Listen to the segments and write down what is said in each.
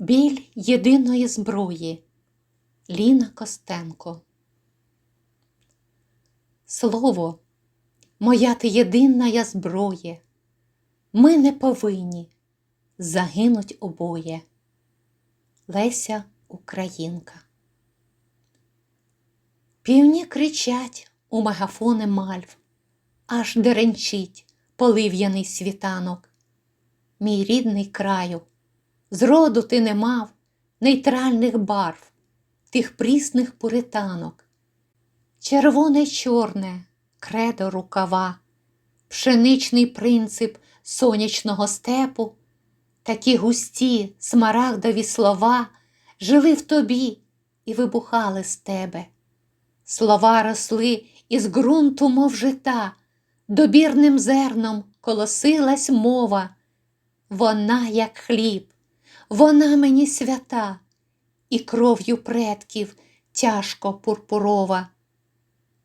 Біль єдиної зброї Ліна Костенко. Слово, моя ти єдина я зброє. Ми не повинні загинуть обоє. Леся Українка. Півні кричать у мегафони мальв, аж деренчить полив'яний світанок. Мій рідний краю, зроду ти не мав нейтральних барв, тих прісних пуританок. Червоне чорне кредо рукава, пшеничний принцип сонячного степу, такі густі смарагдові слова жили в тобі і вибухали з тебе. Слова росли із ґрунту, мов жита, добірним зерном колосилась мова. Вона, як хліб, вона мені свята, і кров'ю предків тяжко пурпурова.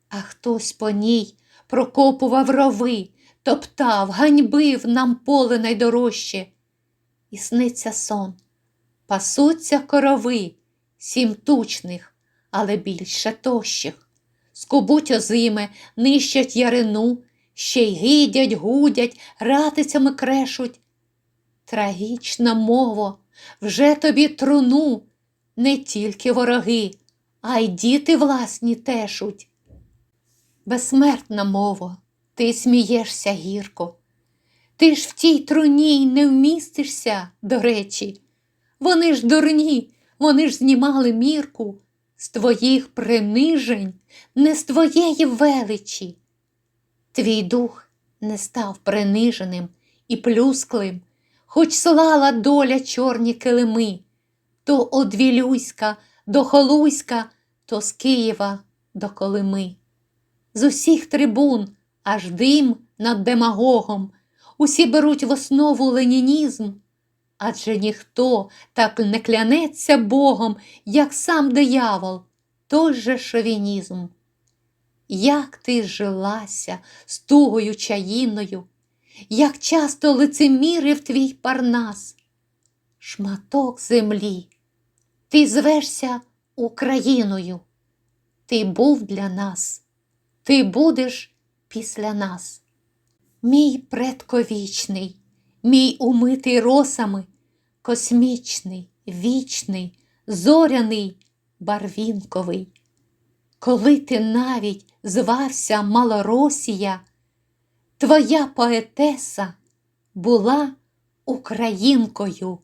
А хтось по ній прокопував рови, топтав, ганьбив нам поле найдорожче. І сниться сон, пасуться корови, сім тучних, але більше тощих. Скубуть озиме, нищать ярину, ще й гидять, гудять, ратицями крешуть. Трагічна мово, вже тобі труну, не тільки вороги, а й діти власні тешуть. Безсмертна мово, ти смієшся гірко. Ти ж в тій труні й не вмістишся, до речі. Вони ж дурні, вони ж знімали мірку з твоїх принижень, не з твоєї величі. Твій дух не став приниженим і плюсклим, хоч слала доля чорні килими, то од Вілюйська до Холуйська, то з Києва до Колими. З усіх трибун аж дим над демагогом, усі беруть в основу ленінізм, адже ніхто так не клянеться Богом, як сам диявол, той же шовінізм. Як ти жилася з тугою чаїною, як часто лицемірив твій парнас, шматок землі, ти звешся Україною, ти був для нас, ти будеш після нас. Мій предковічний, мій умитий росами, космічний, вічний, зоряний, барвінковий. Коли ти навіть звався Малоросія, твоя поетеса була українкою.